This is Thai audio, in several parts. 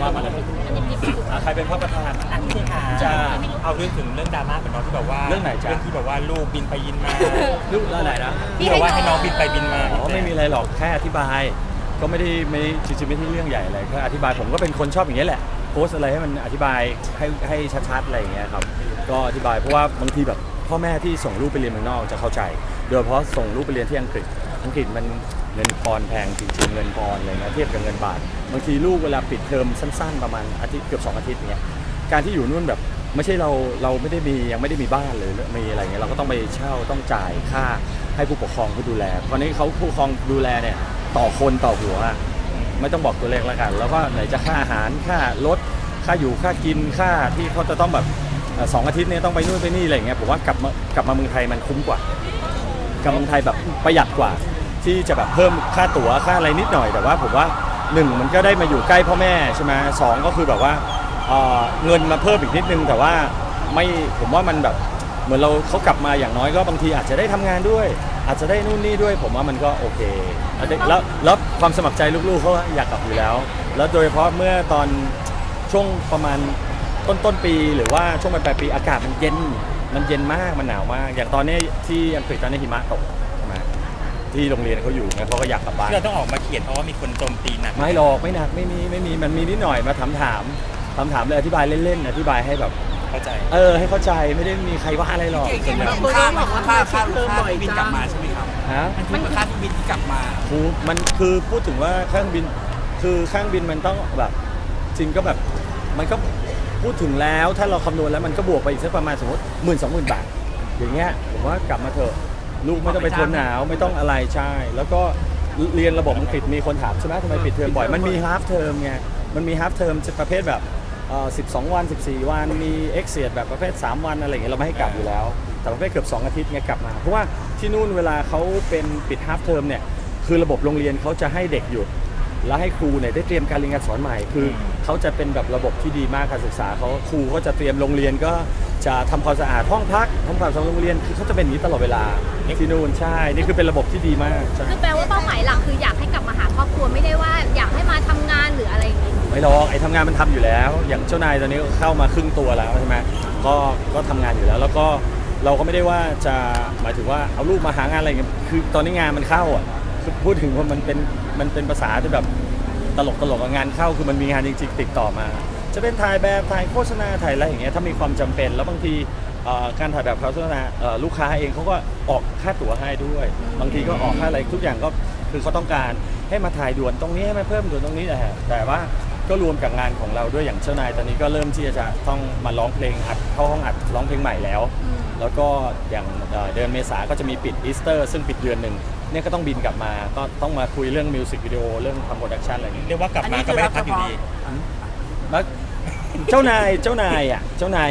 ว่ามาแล้วอะใครเป็นพ่อประธานอันนี้ค่ะจ้าเอาเรื่องถึงเรื่องดราม่าของน้องที่แบบว่าเรื่องไหนจ๊ะ เรื่องที่แบบว่าลูกบินไปบินมาลูกอะไรนะที่บอกว่าให้น้องบินไปบินมาอ๋อไม่มีอะไรหรอกแค่อธิบาย ก็ไม่ได้ไม่จริงๆไม่ใช่เรื่องใหญ่อะไรแค่อธิบายผมก็เป็นคนชอบอย่างนี้ยแหละโพสต์อะไรให้มันอธิบายให้ให้ชัดๆอะไรอย่างเงี้ยครับก็อธิบายเพราะว่าบางทีแบบพ่อแม่ที่ส่งลูกไปเรียนเมืองนอกจะเข้าใจ โดยเฉพาะส่งลูกไปเรียนที่อังกฤษ อังกฤษมันเงินปอนแพงจริงๆเงินปอนเงี้ยเทียบกับเงินบาทบางทีลูกเวลาปิดเทอมสั้น ๆ ประมาณอาทิตย์เกือบสองอาทิตย์เงี้ยการที่อยู่นู่นแบบไม่ใช่เราเราไม่ได้มียังไม่ได้มีบ้านเลยมีอะไรเงี้ยเราก็ต้องไปเช่าต้องจ่ายค่าให้ผู้ปกครองผู้ดูแลตอนนี้เขาผู้ปกครองดูแลเนี่ยต่อคนต่อหัว ไม่ต้องบอกตัวเลขแล้วกัน แล้วก็ไหนจะค่าอาหารค่ารถค่าอยู่ค่ากินค่าที่เขาจะต้องแบบสองอาทิตย์เนี่ยต้องไปนู่นไปนี่อะไรเงี้ยผมว่ากลับมากลับมาเมืองไทยมันคุ้มกว่า กับเมืองไทยแบบประหยัดกว่า ที่จะแบบเพิ่มค่าตั๋วค่าอะไรนิดหน่อย แต่ว่าผมว่าหนึ่งมันก็ได้มาอยู่ใกล้พ่อแม่ใช่ไหมสองก็คือแบบว่าเอ่อเงินมาเพิ่มอีกนิดนึง แต่ว่าไม่ผมว่ามันแบบเหมือนเราเขากลับมาอย่างน้อยก็บางทีอาจจะได้ทำงานด้วย อาจจะได้นู่นนี่ด้วย ผมว่ามันก็โอเคแล้วแล้วแล้วความสมัครใจลูกๆเขาก็อยากกลับอยู่แล้ว แล้วโดยเฉพาะเมื่อตอนช่วงประมาณต้นต้นปี หรือว่าช่วงปลายๆปีอากาศมันเย็น มันเย็นมากมันหนาวมาก อย่างตอนนี้ที่อังกฤษตอนนี้หิมะตกใช่ไหม ที่โรงเรียนเขาอยู่ไงเขาก็อยากกลับบ้านที่เราต้องออกมาเขียนเพราะว่ามีคนโจมตีหนักไม่หรอกไม่หนักไม่มีไม่มีมันมีนิดหน่อยมาถามถามถามถามเลยอธิบายเล่นๆอธิบายให้แบบเข้าใจ เออให้เข้าใจไม่ได้มีใครว่าอะไรหรอกเก่งๆมันคุ้มค่ามันคุ้มค่าค่าค่าที่บินกลับมาใช่ไหมครับฮะมันคุ้มกับค่าที่บินที่กลับมาครูมันคือพูดถึงว่าเครื่องบินคือเครื่องบินมันต้องแบบจริงก็แบบมันก็พูดถึงแล้วถ้าเราคำนวณแล้วมันก็บวกไปอีกสักประมาณสมมติหมื่นสองหมื่นบาทอย่างเงี้ยผมว่ากลับมาเถอะ ลูกไม่ต้องไปทนหนาวไม่ต้องอะไรใช่ แล้วก็เรียนระบบอังกฤษมีคนถามใช่ไหมทำไมปิดเทอมบ่อย มันมีฮาฟเทอมไงมันมีฮาฟเทอมประเภทแบบเอ่อ12 วัน 14 วันมีเอ็กเซียแบบประเภท 3 วันอะไรอย่างเงี้ยเราไม่ให้กลับอยู่แล้ว แต่ประเภทเกือบ 2 อาทิตย์ไงกลับมา เพราะว่าที่นู่นเวลาเขาเป็นปิดฮาฟเทอมเนี่ยคือระบบโรงเรียนเขาจะให้เด็กหยุด แล้วให้ครูเนี่ยได้เตรียมการเรียนการสอนใหม่ คือเขาจะเป็นแบบระบบที่ดีมากการศึกษาเขาครูก็จะเตรียมโรงเรียนก็ จะทำความสะอาดห้องพักทำความสะอาดโรงเรียนคือเขาจะเป็นอย่างนี้ตลอดเวลาที่นู่นใช่ นี่คือเป็นระบบที่ดีมากใช่ คือแปลว่าเป้าหมายหลักคืออยากให้กลับมาหาครอบครัวไม่ได้ว่าอยากให้มาทำงานหรืออะไรอย่างนี้ ไม่หรอกไอ้ทำงานมันทำอยู่แล้ว อย่างเจ้านายตอนนี้ก็เข้ามาครึ่งตัวแล้วใช่ไหมก็ก็ทำงานอยู่แล้ว แล้วก็เราก็ไม่ได้ว่าจะหมายถึงว่าเอาลูกมาหางานอะไรเงี้ยคือตอนนี้งานมันเข้าอะคือพูดถึงว่ามันเป็นมันเป็นภาษาที่แบบตลกตลกๆงานเข้าคือมันมีงานจริงๆติดต่อมา จะเป็นถ่ายแบบถ่ายโฆษณาถ่ายอะไรอย่างเงี้ยถ้ามีความจำเป็น แล้วบางทีเอ่อการถ่ายแบบโฆษณาเอ่อลูกค้าเองเขาก็ออกค่าตั๋วให้ด้วย บางทีก็ออกค่าอะไรทุกอย่างก็คือเขาต้องการให้มาถ่ายด่วนตรงนี้ให้มาเพิ่มด่วนตรงนี้แต่แต่ว่าก็รวมกับงานของเราด้วยอย่างเจ้านายตอนนี้ก็เริ่มที่จะต้องมาร้องเพลงอัดเข้าห้องอัดร้องเพลงใหม่แล้ว แล้วก็อย่างเอ่อเดือนเมษาก็จะมีปิดอีสเตอร์ ซึ่งปิดเดือนหนึ่งเนี่ยก็ต้องบินกลับมาก็ต้องมาคุยเรื่องมิวสิกวิดีโอเรื่องทำโปรดักชันอะไรอย่างเงี้ยเรียกว่ากลับมาก็ไม่ได้พักอยู่ดี แล้ว เจ้านายเจ้านายอะเจ้านาย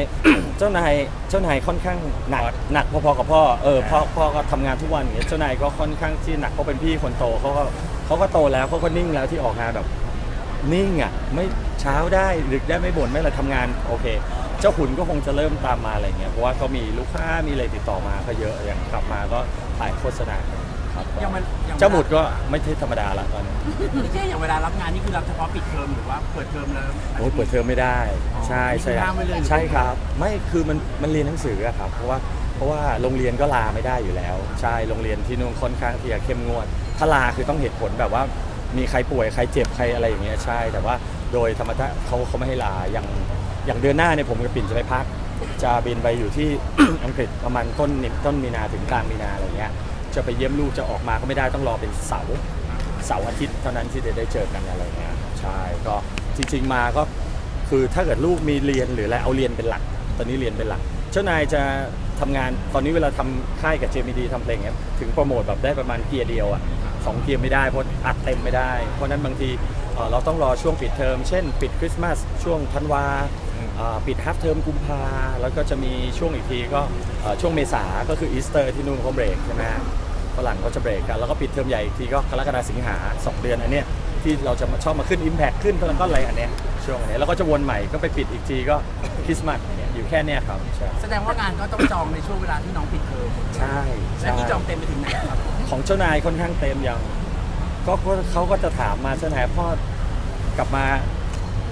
เจ้านายเจ้านายค่อนข้างหนักพอหนักพอๆกับพ่อเออพ่อพ่อก็ทำงานทุกวันอย่างเงี้ยเจ้านายก็ค่อนข้างที่หนักเพราะเป็นพี่คนโตเขาก็เขาก็โตแล้วเขาก็นิ่งแล้วที่ออกงานแบบ นิ่งอะไม่เช้าได้ดึกได้ไม่บ่นไม่อะไรทำงานโอเค เจ้าขุนก็คงจะเริ่มตามมาอะไรเงี้ยเพราะว่าก็มีลูกค้ามีอะไรติดต่อมาก็เยอะอย่างกลับมาก็ถ่ายโฆษณา ครับอย่างมันอย่างเจ้าหมุดก็ไม่ใช่ธรรมดาละตอนนี้พี่เจ๊อย่างเวลารับงานนี่คือรับเฉพาะปิดเทอมหรือว่าเปิดเทอมแล้ว โอ้ยเปิดเทอมไม่ได้ ใช่ใช่มีห้ามไว้เลยหรือใช่ครับ ไม่คือมันมันเรียนหนังสืออะครับ เพราะว่าเพราะว่าโรงเรียนก็ลาไม่ได้อยู่แล้ว ใช่โรงเรียนที่นู่นค่อนข้างที่จะเข้มงวด ถ้าลาคือต้องเหตุผลแบบว่า มีใครป่วยใครเจ็บใครอะไรอย่างเงี้ยใช่ แต่ว่าโดยธรรมชาติเขาเขาไม่ให้ลาอย่างอย่างเดือนหน้าเนี่ยผมกับปิ่นจะไปพัก จะบินไปอยู่ที่ อังกฤษประมาณต้นนิต้นมีนาถึงกลางมีนาอะไรเงี้ย จะไปเยี่ยมลูกจะออกมาก็ไม่ได้ต้องรอเป็นเสาร์เสาร์อาทิตย์เท่านั้นที่จะได้เจอกันอะไรเงี้ยใช่ก็จริงๆมาก็คือถ้าเกิดลูกมีเรียนหรืออะไรเอาเรียนเป็นหลัก ตอนนี้เรียนเป็นหลัก เจ้านายจะทำงานตอนนี้เวลาทำค่ายกับเจมีดีทำเพลงเงี้ยถึงโปรโมทแบบได้ประมาณเกียร์เดียวอะสองเกียร์ไม่ได้เพราะอัดเต็มไม่ได้ เพราะนั้นบางทีเราต้องรอช่วงปิดเทอม เช่น ปิดคริสต์มาสช่วงธันวาปิดฮัฟเทอมกุมภาแล้วก็จะมีช่วงอีกทีก็ช่วงเมษาก็คืออีสเตอร์ที่นู่นเขาเบรกใช่ไหม ฝรั่งก็จะเบรกกัน แล้วก็ปิดเทอมใหญ่อีกทีก็กรกฎาสิงหาสองเดือนอันเนี้ยที่เราจะมาชอบมาขึ้น Impact ขึ้นแล้วก็อะไรอันเนี้ยช่วงอันเนี้ยแล้วก็จะวนใหม่ก็ไปปิดอีกทีก็คริสต์มาสอย่างเงี้ยอยู่แค่เนี้ยครับใช่แสดงว่างานก็ต้องจองในช่วงเวลาที่น้องปิดเทอมใช่และใช่ที่จองเต็มไปถึงไหนครับของเจ้านายค่อนข้างเต็มอย่างก็ก็เขาก็จะถามมาเจ้านายพ่อกลับมา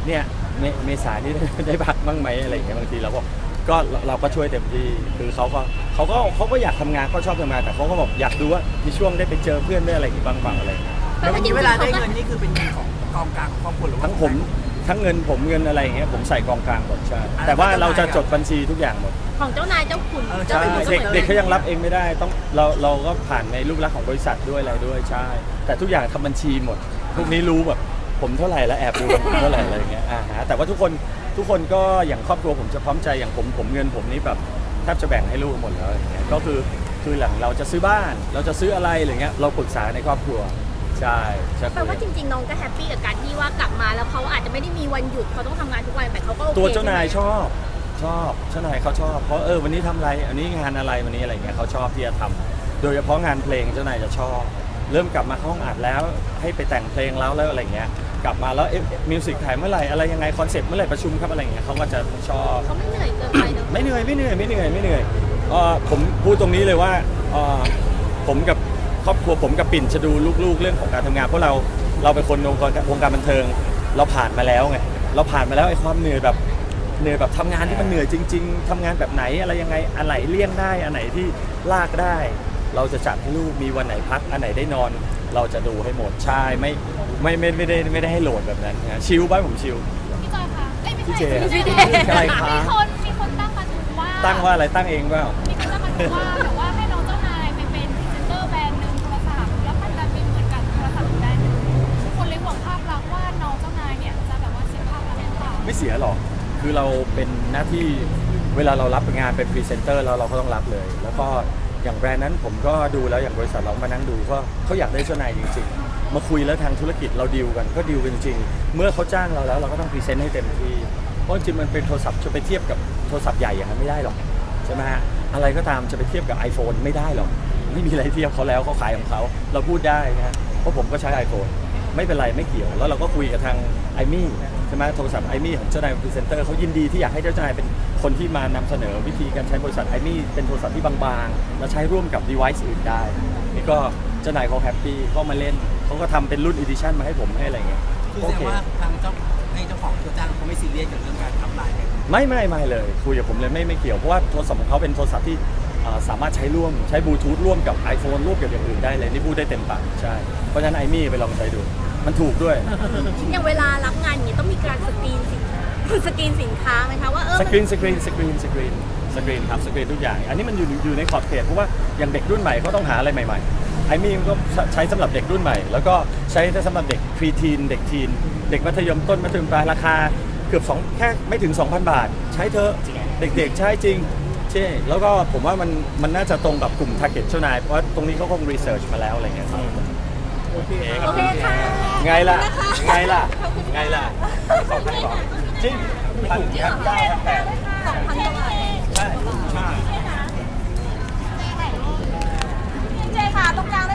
เนี่ยเมเมษานี่ ได้พักบ้างไหมอะไรอย่างเงี้ยบางทีเราก็ ก็เราเราก็ช่วยเต็มที่คือเขาก็เขาก็เขาก็อยากทำงานเขาชอบทำงานแต่เขาก็บอกอยากดูว่ามีช่วงได้ไปเจอเพื่อนได้อะไรอย่างงี้บ้างบ้างอะไรอย่างเงี้ยแต่วันนี้เวลาได้เงินนี่คือเป็นเงินของกองกลางของครอบครัวหรือว่าทั้งผมทั้งเงินผมเงินอะไรอย่างเงี้ยผมใส่กองกลางหมดใช่อ่าแต่ว่าแล้วเราจะเจ้านายจดบัญชีทุกอย่างหมด ของเจ้านายเจ้าขุนเออเจ้าใช่ขุนเด็กสมุทรเด็กเขายังรับเองไม่ได้ต้องเราเราก็ผ่านในรูปลักษณ์ของบริษัทด้วยอะไรด้วยใช่ แต่ทุกอย่างทำบัญชีหมด พวกนี้รู้แบบ ผมเท่าไหร่แล้วแอบดูผมเท่าไหร่อะไรอย่างเงี้ยอ่าฮะแต่ว่าทุกคน ทุกคนก็อย่างครอบครัวผมจะพร้อมใจอย่างผมผมเงินผมนี่แบบแทบจะแบ่งให้ลูกหมดแล้วอย่างเงี้ยก็คือคือหลังเราจะซื้อบ้านเราจะซื้ออะไรอะไรเงี้ยเราปรึกษาในครอบครัวใช่ใช่แปลว่าจริงๆน้องก็แฮปปี้กับการที่ว่ากลับมาแล้วเขาอาจจะไม่ได้มีวันหยุดเขาต้องทำงานทุกวันแต่เขาก็โอเคตัวเจ้านายใไหมชอบชอบเจ้านายเขาชอบเพราะเออวันนี้ทำอะไร อันนี้งานอะไรวันนี้อะไรเงี้ยเขาชอบที่จะทำโดยเฉพาะงานเพลงเจ้านายจะชอบ เริ่มกลับมาเข้าห้องอัดแล้ว ให้ไปแต่งเพลงแล้วแล้วอะไรเงี้ยกลับมาแล้วเอ๊ะมิวสิกถ่ายเมื่อไหร่อะไรยังไงคอนเซ็ปต์เมื่อไหร่ประชุมครับอะไรเงี้ยเขาก็จะชอบเขาไม่เหนื่อยเกินไปเนอะไม่เหนื่อยไม่เหนื่อยไม่เหนื่อยไม่เหนื่อยเอ่อผมพูดตรงนี้เลยว่าเอ่อผมกับครอบครัวผมกับปิ่นจะดูลูกๆ เรื่องของการทำงานเพราะเราเราเป็นคนวงการวงการบันเทิง เราผ่านมาแล้วไงเราผ่านมาแล้วไอ้ความเหนื่อยแบบเหนื่อยแบบทำงานที่มันเหนื่อยจริง ๆทำงานแบบไหนอะไรยังไงอันไหนเลี่ยงได้อันไหนที่ลากได้ เราจะจัดให้ลูกมีวันไหนพักอันไหนได้นอน เราจะดูให้หมดใช่ไม่ไม่ไม่ไม่ได้ไม่ได้ให้โหลดแบบนั้นนะชิลบ้านผมชิล พี่จอยคะเอ้ยไม่พี่ใช่เจพี่เจใช่คะ มีคนมีคนตั้งกระทู้ว่าตั้งว่าอะไรตั้งเองเปล่า มีคนตั้งกระทู้ว่าแบบว่าให้น้องเจ้านายไปเป็นพรีเซนเตอร์แบรนด์หนึ่งโทรศัพท์แล้วมันจะเป็นเหมือนกันโทรศัพท์อีกแบรนด์หนึ่งทุกคนเลยห่วงภาพลักษณ์ว่าน้องเจ้านายเนี่ยจะแบบว่าเสียภาพลักษณ์หรือเปล่าไม่เสียหรอก คือเราเป็นหน้าที่เวลาเรารับงานเป็นพรีเซนเตอร์แล้วเราก็ต้องรับเลย แล้วก็ อย่างแบรนด์นั้นผมก็ดูแล้วอย่างบริษัทเรามานั่งดูก็เขาอยากได้เจ้านายจริง ๆ มาคุยแล้วทางธุรกิจเราดีลกันก็ดีลกันจริง เมื่อเขาจ้างเราแล้วเราก็ต้องพรีเซนต์ให้เต็มที่เพราะจริงมันเป็นโทรศัพท์จะไปเทียบกับโทรศัพท์ใหญ่อย่างนั้นไม่ได้หรอกใช่ไหมฮะอะไรก็ตามจะไปเทียบกับ iPhone ไม่ได้หรอกไม่มีอะไรเทียบเขาแล้วเขาขายของเขาเราพูดได้นะฮะเพราะผมก็ใช้ iPhone ไม่เป็นไรไม่เกี่ยว แล้วเราก็คุยกับทางไอมี่ใช่ไหมโทรศัพท์ไอมี่ของเจ้านายพรีเซนเตอร์เขายินดีที่อยากให้เจ้านายเป็นคนที่มานำเสนอวิธีการใช้บริษัทไอมี่เป็นโทรศัพท์ที่บางๆแล้วใช้ร่วมกับ device อื่นได้ นี่ก็เจ้านายเขาแฮปปี้เขามาเล่นเขาก็ทำเป็นรุ่น edition มาให้ผมให้อะไรเงี้ยคือโอแสดเคงว่าทางเจ้าในเจ้าของตัวจ้างเขาไม่ซีเรียสกับเรื่องการทำลายเนี่ยไม่ไม่ไม่เลยคุยกับผมเลยไม่ไม่เกี่ยวเพราะว่าโทรศัพท์ของเขาเป็นโทรศัพท์ที่ อ่าสามารถใช้ร่วมใช้บลูทูธร่วมกับ iPhone ร่วมกับอย่างอื่นได้เลยนี่พูดได้เต็มปากใช่ เพราะฉะนั้นไอมี่ไปลองใช้ดู มันถูกด้วย อย่างเวลารับงานอย่างนี้ต้องมีการสกรีนสินสกรีนสินค้าไหมคะว่าเออสมันกรีนสกรีนสกรีนสกรีนสกรีนครับสกรีนทุกอย่าง อันนี้มันอยู่อยู่ในขอบเขตเพราะว่าอย่างเด็กรุ่นใหม่เขาต้องหาอะไรใหม่ๆไอมี่มันก็ใช้สำหรับเด็กรุ่นใหม่ แล้วก็ใช้สำหรับเด็กพรีทีนเด็กทีน เด็กมัธยมต้นมัธยมปลายราคาเกือบสองแค่ไม่ถึง 2,000 บาท ใช้เถอะเด็กๆใช้จริง ใช่แล้วก็ผมว่ามันมันน่าจะตรงกับกลุ่ม target เจ้านายเพราะตรงนี้เขาคงรีเสิร์ชมาแล้วอะไรเงี้ยครับโอเคค่ะไงล่ะไงล่ะไงล่ะสองพันสองจริงพันเก้าพันแปดสองพันกว่ใช่ทใช่ใช่เจค่ะตรงกลางเลย